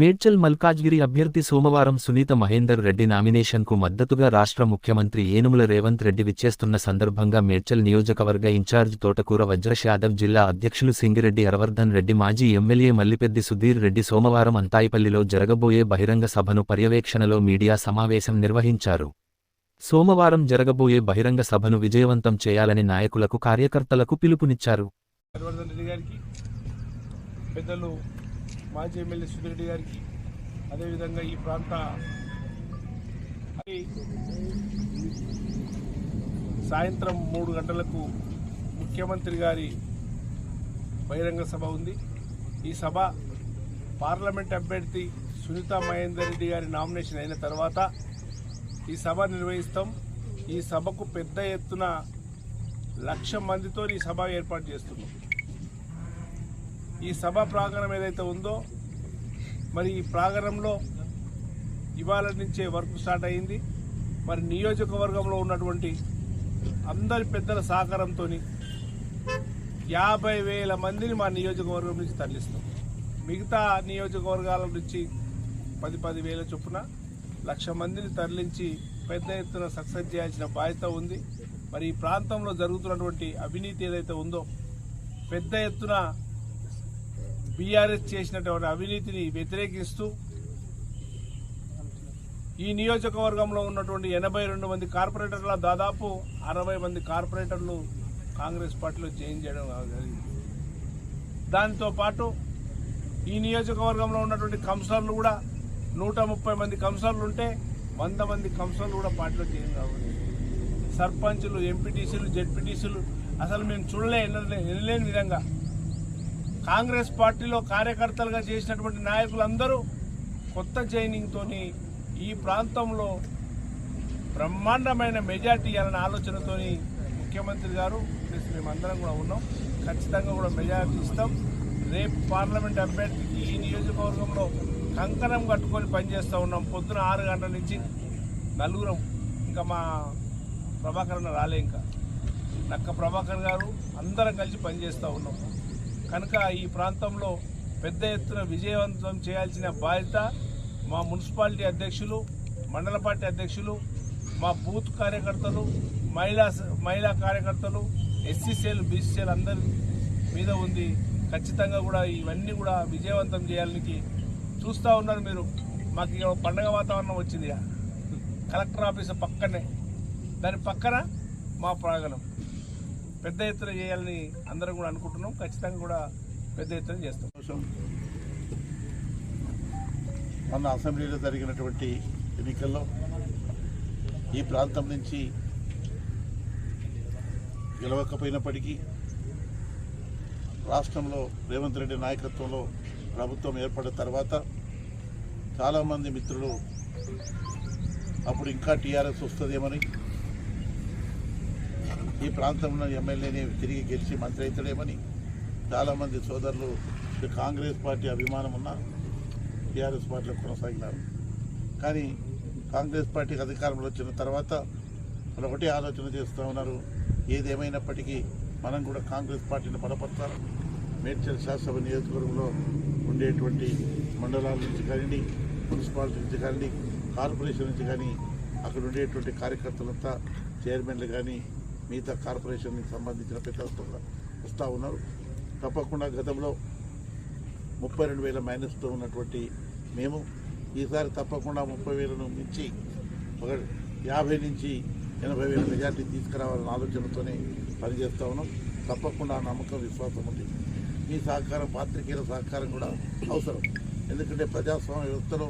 మేడ్చల్ మల్కాజ్గిరి అభ్యర్థి సోమవారం సునీత మహేందర్ రెడ్డి నామినేషన్కు మద్దతుగా రాష్ట్ర ముఖ్యమంత్రి ఏనుముల రేవంత్ రెడ్డి విచ్చేస్తున్న సందర్భంగా మేడ్చల్ నియోజకవర్గ ఇన్ఛార్జ్ తోటకూర వజ్రష్ యాదవ్ జిల్లా అధ్యక్షులు సింగిరెడ్డి హరవర్ధన్ రెడ్డి మాజీ ఎమ్మెల్యే మల్లిపెద్ది సుధీర్ రెడ్డి సోమవారం అంతాయిపల్లిలో జరగబోయే బహిరంగ సభను పర్యవేక్షణలో మీడియా సమావేశం నిర్వహించారు. సోమవారం జరగబోయే బహిరంగ సభను విజయవంతం చేయాలని నాయకులకు కార్యకర్తలకు పిలుపునిచ్చారు. మాజీ ఎమ్మెల్యే సుధిరెడ్డి గారికి అదేవిధంగా ఈ ప్రాంత సాయంత్రం మూడు గంటలకు ముఖ్యమంత్రి గారి బహిరంగ సభ ఉంది. ఈ సభ పార్లమెంట్ అభ్యర్థి సునీత మహేందర్ రెడ్డి గారి నామినేషన్ అయిన తర్వాత ఈ సభ నిర్వహిస్తాం. ఈ సభకు పెద్ద ఎత్తున లక్ష మందితో ఈ సభ ఏర్పాటు చేస్తున్నాం. ఈ సభ ప్రాంగణం ఏదైతే ఉందో మరి ఈ ప్రాంగణంలో ఇవాళ నుంచే వర్క్ స్టార్ట్ అయింది. మరి నియోజకవర్గంలో ఉన్నటువంటి అందరి పెద్దల సహకారంతో యాభై వేల మందిని మా నియోజకవర్గం నుంచి తరలిస్తాం మిగతా నియోజకవర్గాల నుంచి పది పది వేల చొప్పున లక్ష మందిని తరలించి పెద్ద ఎత్తున సక్సెస్ చేయాల్సిన బాధ్యత ఉంది. మరి ఈ ప్రాంతంలో జరుగుతున్నటువంటి అవినీతి ఏదైతే ఉందో పెద్ద ఎత్తున బీఆర్ఎస్ చేసినటువంటి అవినీతిని వ్యతిరేకిస్తూ ఈ నియోజకవర్గంలో ఉన్నటువంటి ఎనభై రెండు మంది కార్పొరేటర్ల దాదాపు అరవై మంది కార్పొరేటర్లు కాంగ్రెస్ పార్టీలో చేంజ్ చేయడం జరిగింది. దాంతో పాటు ఈ నియోజకవర్గంలో ఉన్నటువంటి కౌన్సిలర్లు కూడా నూట ముప్పై మంది కౌన్సిలర్లు ఉంటే వంద మంది కౌన్సిలర్లు కూడా పార్టీలో చేంజ్ కావాలి. సర్పంచులు ఎంపీటీసీలు జెడ్పీటీసీలు అసలు మేము చూడలే ఎన్నలేని విధంగా కాంగ్రెస్ పార్టీలో కార్యకర్తలుగా చేసినటువంటి నాయకులందరూ కొత్త జైనింగ్తోని ఈ ప్రాంతంలో బ్రహ్మాండమైన మెజార్టీ అనే ఆలోచనతో ముఖ్యమంత్రి గారు ప్లస్ మేమందరం కూడా ఉన్నాం. ఖచ్చితంగా కూడా మెజార్టీ ఇస్తాం. రేపు పార్లమెంట్ అభ్యర్థికి ఈ నియోజకవర్గంలో కంకణం కట్టుకొని పనిచేస్తూ ఉన్నాం. పొద్దున ఆరు గంటల నుంచి నలుగురం. ఇంకా మా ప్రభాకర్ అన్న రాలే ఇంకా. నక్క ప్రభాకర్ గారు అందరం కలిసి పనిచేస్తూ ఉన్నాం. కనుక ఈ ప్రాంతంలో పెద్ద ఎత్తున విజయవంతం చేయాల్సిన బాధ్యత మా మున్సిపాలిటీ అధ్యక్షులు మండల పార్టీ అధ్యక్షులు మా బూత్ కార్యకర్తలు మహిళా మహిళా కార్యకర్తలు ఎస్సీసీలు బీసీసీలు అందరి మీద ఉంది. ఖచ్చితంగా కూడా ఇవన్నీ కూడా విజయవంతం చేయాలని చూస్తూ ఉన్నారు మీరు. మాకు పండగ వాతావరణం వచ్చింది కలెక్టర్ ఆఫీస్ పక్కనే. దాని పక్కన మా ప్రాంగణం. పెద్ద ఎత్తున చేయాలని అందరం కూడా అనుకుంటున్నాం. ఖచ్చితంగా కూడా పెద్ద ఎత్తున చేస్తాం. కోసం మన అసెంబ్లీలో జరిగినటువంటి ఎన్నికల్లో ఈ ప్రాంతం నుంచి గెలవకపోయినప్పటికీ రాష్ట్రంలో రేవంత్ రెడ్డి నాయకత్వంలో ప్రభుత్వం ఏర్పడిన తర్వాత చాలామంది మిత్రులు అప్పుడు ఇంకా టీఆర్ఎస్ వస్తుందేమని ఈ ప్రాంతంలో ఎమ్మెల్యేని తిరిగి గెలిచి మంత్రి అవుతాడేమని చాలామంది సోదరులు కాంగ్రెస్ పార్టీ అభిమానం ఉన్న టీఆర్ఎస్ పార్టీలో కొనసాగినారు. కానీ కాంగ్రెస్ పార్టీకి అధికారంలో వచ్చిన తర్వాత వాళ్ళు ఒకటే ఆలోచన చేస్తూ ఉన్నారు. ఏదేమైనప్పటికీ మనం కూడా కాంగ్రెస్ పార్టీని బలపరచాలి. మేడ్చల్ శాసనసభ నియోజకవర్గంలో ఉండేటువంటి మండలాల నుంచి కానివ్వండి మున్సిపాలిటీ నుంచి కానివ్వండి కార్పొరేషన్ నుంచి కానీ అక్కడ ఉండేటువంటి కార్యకర్తలంతా చైర్మన్లు కానీ మిగతా కార్పొరేషన్కి సంబంధించిన పెద్దలు కూడా వస్తూ ఉన్నారు. తప్పకుండా గతంలో ముప్పై రెండు వేల మైనస్తో ఉన్నటువంటి మేము ఈసారి తప్పకుండా ముప్పై వేలను మించి ఒక యాభై నుంచి ఎనభై వేల మెజార్టీ తీసుకురావాలన్న ఆలోచనతోనే పనిచేస్తూ ఉన్నాం. తప్పకుండా నమ్మకం విశ్వాసం ఉంది. మీ సహకారం పాత్రికేయుల సహకారం కూడా అవసరం. ఎందుకంటే ప్రజాస్వామ్య వ్యవస్థలో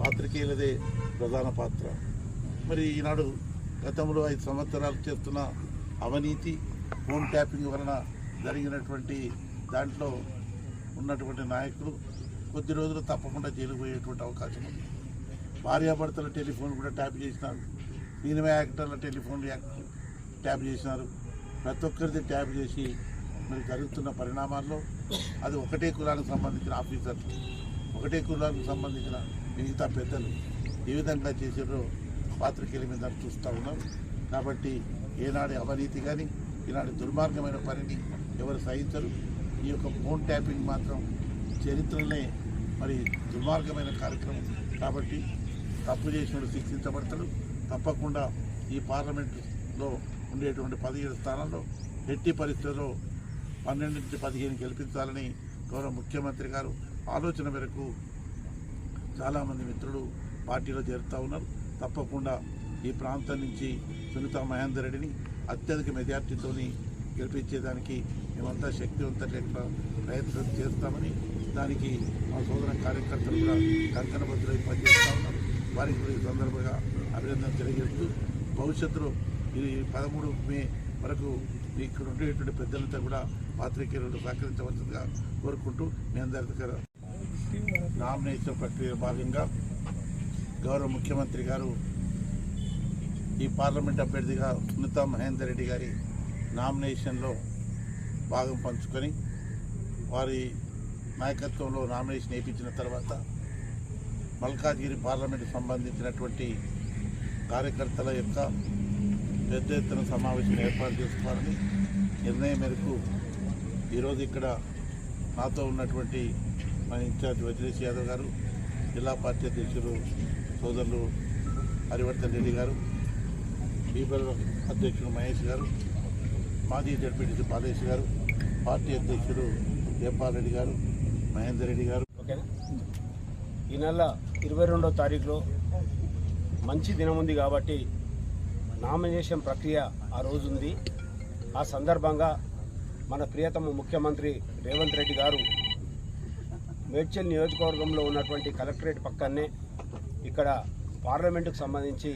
పాత్రికేయులదే ప్రధాన పాత్ర. మరి ఈనాడు గతంలో ఐదు సంవత్సరాలు చేస్తున్న అవినీతి ఫోన్ ట్యాపింగ్ వలన జరిగినటువంటి దాంట్లో ఉన్నటువంటి నాయకులు కొద్ది రోజులు తప్పకుండా జైలు పోయేటువంటి అవకాశం ఉంది. భార్యాభర్తల టెలిఫోన్ కూడా ట్యాప్ చేసినారు. సినిమా యాక్టర్ల టెలిఫోన్ ట్యాప్ చేసినారు. ప్రతి ఒక్కరిది ట్యాప్ చేసి మరి జరుగుతున్న పరిణామాల్లో అది ఒకటే కులానికి సంబంధించిన ఆఫీసర్లు ఒకటే కులానికి సంబంధించిన మిగతా పెద్దలు ఏ విధంగా చేసారో పాత్రికేయుల మీద చూస్తూ ఉన్నారు కాబట్టి ఏనాడు అవినీతి కానీ ఈనాడు దుర్మార్గమైన పనిని ఎవరు సహించరు. ఈ యొక్క ఫోన్ ట్యాపింగ్ మాత్రం చరిత్రనే మరి దుర్మార్గమైన కార్యక్రమం. కాబట్టి తప్పు చేసినప్పుడు శిక్షించబడతాడు. తప్పకుండా ఈ పార్లమెంటులో ఉండేటువంటి పదిహేడు స్థానాల్లో ఎట్టి పరిస్థితుల్లో పన్నెండు నుంచి పదిహేను గెలిపించాలని గౌరవ ముఖ్యమంత్రి గారు ఆలోచన మేరకు చాలామంది మిత్రులు పార్టీలో చేరుతూ ఉన్నారు. తప్పకుండా ఈ ప్రాంతం నుంచి సునీత మహేందర్ రెడ్డిని అత్యధిక మెజార్టీతోని గెలిపించేదానికి మేమంతా శక్తివంతంగా ప్రయత్నం చేస్తామని దానికి మా సోదర కార్యకర్తలు కూడా కంకణబద్ధులై పనిచేస్తా ఉన్నారు. వారికి కూడా ఈ సందర్భంగా అభినందన తెలియజేస్తూ భవిష్యత్తులో ఈ పదమూడు మే వరకు ఇక్కడ ఉండేటువంటి పెద్దలంతా కూడా పాత్రికేయులు సహకరించవలసిందిగా కోరుకుంటూ మీ అందరి దగ్గర నామినేషన్ ప్రక్రియ భాగంగా గౌరవ ముఖ్యమంత్రి గారు ఈ పార్లమెంట్ అభ్యర్థిగా సునీతా మహేందర్ రెడ్డి గారి నామినేషన్లో భాగం పంచుకొని వారి నాయకత్వంలో నామినేషన్ వేయించిన తర్వాత మల్కాజ్గిరి పార్లమెంట్ సంబంధించినటువంటి కార్యకర్తల యొక్క పెద్ద ఎత్తున సమావేశం ఏర్పాటు చేసుకోవాలని నిర్ణయం మేరకు ఈరోజు ఇక్కడ నాతో ఉన్నటువంటి మా ఇన్ఛార్జ్ వజ్రేష్ యాదవ్ గారు జిల్లా పార్టీ అధ్యక్షులు సోదరులు హరివర్ధన్ రెడ్డి గారు బీబల్ అధ్యక్షుడు మహేష్ గారు మాజీ జడ్పీటీసీ బాలేష్ గారు పార్టీ అధ్యక్షుడు జయపాల్ రెడ్డి గారు మహేందర్ రెడ్డి గారు. ఓకేనా? ఈ నెల ఇరవై రెండో తారీఖులో మంచి దినం ఉంది కాబట్టి నామినేషన్ ప్రక్రియ ఆ రోజు ఉంది. ఆ సందర్భంగా మన ప్రియతమ ముఖ్యమంత్రి రేవంత్ రెడ్డి గారు మేడ్చల్ నియోజకవర్గంలో ఉన్నటువంటి కలెక్టరేట్ పక్కనే ఇక్కడ పార్లమెంటుకు సంబంధించి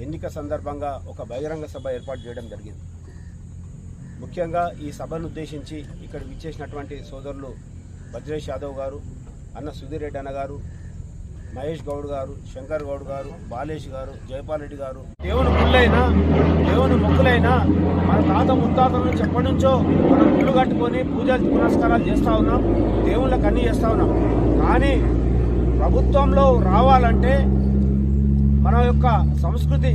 ఎన్నిక సందర్భంగా ఒక బహిరంగ సభ ఏర్పాటు చేయడం జరిగింది. ముఖ్యంగా ఈ సభను ఉద్దేశించి ఇక్కడ విచ్చేసినటువంటి సోదరులు వజ్రేష్ యాదవ్ గారు అన్న సుధీర్ రెడ్డి అన్న గారు మహేష్ గౌడ్ గారు శంకర్ గౌడ్ గారు బాలేష్ గారు జయపాల్ రెడ్డి గారు. దేవుని ముళ్ళైనా దేవుని మొక్కులైనా మన తాత ముత్తాతల నుంచి ఎప్పటి నుంచో మనం ముళ్ళు కట్టుకొని పూజలు పునస్కారాలు చేస్తూ ఉన్నాం. దేవుళ్ళకి అన్నీ చేస్తూ ఉన్నాం. కానీ ప్రభుత్వంలో రావాలంటే మన యొక్క సంస్కృతి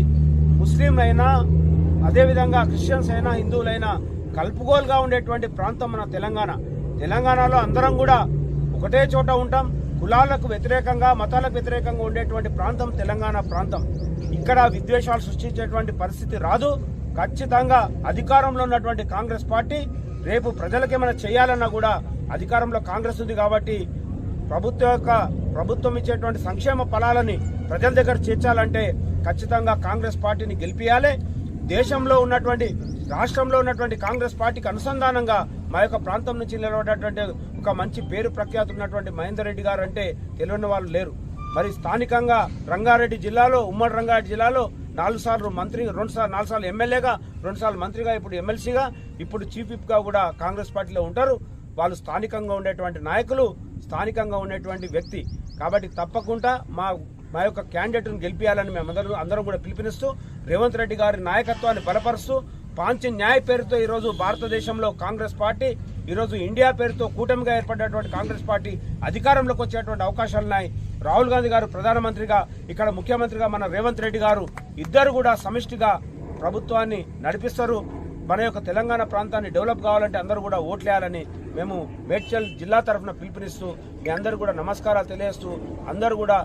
ముస్లింలైనా అదేవిధంగా క్రిస్టియన్స్ అయినా హిందువులైనా కలుపుగోలుగా ఉండేటువంటి ప్రాంతం మన తెలంగాణ. తెలంగాణలో అందరం కూడా ఒకటే చోట ఉంటాం. కులాలకు వ్యతిరేకంగా మతాలకు వ్యతిరేకంగా ఉండేటువంటి ప్రాంతం తెలంగాణ ప్రాంతం. ఇక్కడ విద్వేషాలు సృష్టించేటువంటి పరిస్థితి రాదు. ఖచ్చితంగా అధికారంలో ఉన్నటువంటి కాంగ్రెస్ పార్టీ రేపు ప్రజలకేమైనా చేయాలన్నా కూడా అధికారంలో కాంగ్రెస్ ఉంది కాబట్టి ప్రభుత్వం యొక్క ప్రభుత్వం ఇచ్చేటువంటి సంక్షేమ ఫలాలని ప్రజల దగ్గర చేర్చాలంటే ఖచ్చితంగా కాంగ్రెస్ పార్టీని గెలిపియాలి. దేశంలో ఉన్నటువంటి రాష్ట్రంలో ఉన్నటువంటి కాంగ్రెస్ పార్టీకి అనుసంధానంగా మా యొక్క ప్రాంతం నుంచి నిలబడేటువంటి ఒక మంచి పేరు ప్రఖ్యాతి ఉన్నటువంటి మహేందర్ రెడ్డి గారు అంటే తెలియని వాళ్ళు లేరు. మరి స్థానికంగా రంగారెడ్డి జిల్లాలో ఉమ్మడి రంగారెడ్డి జిల్లాలో నాలుగు సార్లు మంత్రి రెండు సార్లు నాలుగు సార్లు ఎమ్మెల్యేగా రెండు సార్లు మంత్రిగా ఇప్పుడు ఎమ్మెల్సీగా ఇప్పుడు చీఫ్ విప్గా కూడా కాంగ్రెస్ పార్టీలో ఉంటారు. వాళ్ళు స్థానికంగా ఉండేటువంటి నాయకులు స్థానికంగా ఉండేటువంటి వ్యక్తి. కాబట్టి తప్పకుండా మా మా యొక్క క్యాండిడేట్ను గెలిపించాలని మేము అందరూ అందరం కూడా పిలుపునిస్తూ రేవంత్ రెడ్డి గారి నాయకత్వాన్ని బలపరుస్తూ పాంచి న్యాయ పేరుతో ఈరోజు భారతదేశంలో కాంగ్రెస్ పార్టీ ఈరోజు ఇండియా పేరుతో కూటమిగా ఏర్పడినటువంటి కాంగ్రెస్ పార్టీ అధికారంలోకి వచ్చేటువంటి అవకాశాలున్నాయి రాహుల్ గాంధీ గారు ప్రధానమంత్రిగా ఇక్కడ ముఖ్యమంత్రిగా మన రేవంత్ రెడ్డి గారు ఇద్దరు కూడా సమిష్టిగా ప్రభుత్వాన్ని నడిపిస్తారు. మన యొక్క తెలంగాణ ప్రాంతాన్ని డెవలప్ కావాలంటే అందరూ కూడా ఓట్లేయాలని మేము మేడ్చల్ జిల్లా తరఫున పిలుపునిస్తూ మీ అందరూ కూడా నమస్కారాలు తెలియజేస్తూ అందరూ కూడా